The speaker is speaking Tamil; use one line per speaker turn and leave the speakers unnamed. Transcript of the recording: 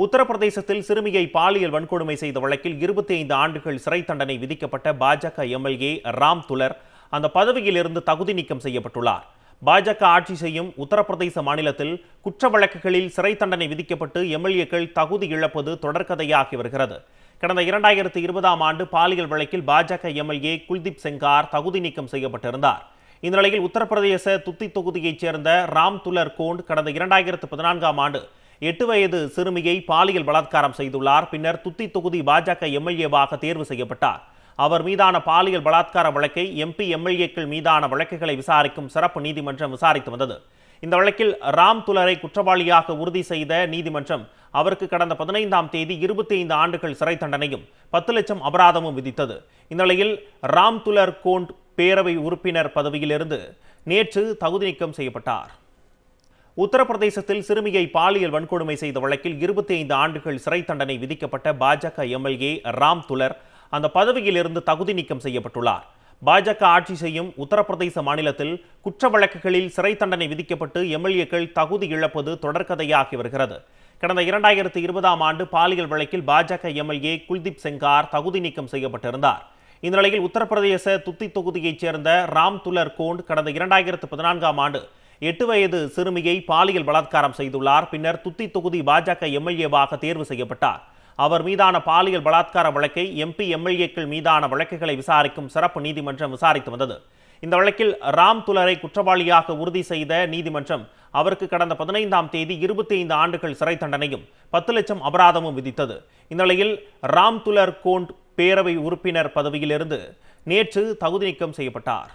உத்தரப்பிரதேசத்தில் சிறுமியை பாலியல் வன்கொடுமை செய்த வழக்கில் இருபத்தி ஐந்து ஆண்டுகள் சிறை தண்டனை விதிக்கப்பட்ட பாஜக எம்எல்ஏ ராம் துலர் அந்த பதவியிலிருந்து தகுதி நீக்கம் செய்யப்பட்டுள்ளார். பாஜக ஆட்சி செய்யும் உத்தரப்பிரதேச மாநிலத்தில் குற்ற வழக்குகளில் சிறை தண்டனை விதிக்கப்பட்டு எம்எல்ஏக்கள் தகுதி இழப்பது தொடர்கதையாகி வருகிறது. கடந்த இரண்டாயிரத்து இருபதாம் ஆண்டு பாலியல் வழக்கில் பாஜக எம்எல்ஏ குல்தீப் செங்கார் தகுதி நீக்கம் செய்யப்பட்டிருந்தார். இந்த நிலையில் உத்தரப்பிரதேச துத்தி தொகுதியைச் சேர்ந்த ராம் துலர் கோண்ட் கடந்த இரண்டாயிரத்து பதினான்காம் ஆண்டு எட்டு வயது சிறுமியை பாலியல் பலாத்காரம் செய்துள்ளார். பின்னர் துத்தி தொகுதி பாஜக எம்எல்ஏவாக தேர்வு செய்யப்பட்டார். அவர் மீதான பாலியல் பலாத்கார வழக்கை எம்பி எம்எல்ஏக்கள் மீதான வழக்குகளை விசாரிக்கும் சிறப்பு நீதிமன்றம் விசாரித்து வந்தது. இந்த வழக்கில் ராம் துலரை குற்றவாளியாக உறுதி செய்த நீதிமன்றம் அவருக்கு கடந்த பதினைந்தாம் தேதி இருபத்தி ஐந்து ஆண்டுகள் சிறை தண்டனையும் பத்து லட்சம் அபராதமும் விதித்தது. இந்த நிலையில் ராம் துலர் கோண்ட் பேரவை உறுப்பினர் பதவியிலிருந்து நேற்று தகுதி நீக்கம் செய்யப்பட்டார். உத்தரப்பிரதேசத்தில் சிறுமியை பாலியல் வன்கொடுமை செய்த வழக்கில் இருபத்தி ஐந்து ஆண்டுகள் சிறை தண்டனை விதிக்கப்பட்ட பாஜக எம்எல்ஏ ராம் துலர் அந்த பதவியிலிருந்து தகுதி நீக்கம் செய்யப்பட்டுள்ளார். பாஜக ஆட்சி செய்யும் உத்தரப்பிரதேச மாநிலத்தில் குற்ற வழக்குகளில் சிறை தண்டனை விதிக்கப்பட்டு எம்எல்ஏக்கள் தகுதி இழப்பது தொடர்கதையாகி வருகிறது. கடந்த இரண்டாயிரத்து இருபதாம் ஆண்டு பாலியல் வழக்கில் பாஜக எம்எல்ஏ குல்தீப் செங்கார் தகுதி நீக்கம் செய்யப்பட்டிருந்தார். இந்த நிலையில் உத்தரப்பிரதேச துத்தி தொகுதியைச் சேர்ந்த ராம் துலர் கோண்ட் கடந்த இரண்டாயிரத்து பதினான்காம் ஆண்டு எட்டு வயது சிறுமியை பாலியல் பலாத்காரம் செய்துள்ளார். பின்னர் துத்தி தொகுதி பாஜக எம்எல்ஏவாக தேர்வு செய்யப்பட்டார். அவர் மீதான பாலியல் பலாத்கார வழக்கை எம்பி எம்எல்ஏக்கள் மீதான வழக்குகளை விசாரிக்கும் சிறப்பு நீதிமன்றம் விசாரித்து வந்தது. இந்த வழக்கில் ராம் துலரை குற்றவாளியாக உறுதி செய்த நீதிமன்றம் அவருக்கு கடந்த பதினைந்தாம் தேதி இருபத்தி ஐந்து ஆண்டுகள் சிறை தண்டனையும் பத்து லட்சம் அபராதமும் விதித்தது. இந்த நிலையில் ராம் துலர் கோண்ட் பேரவை உறுப்பினர் பதவியிலிருந்து நேற்று தகுதி நீக்கம் செய்யப்பட்டார்.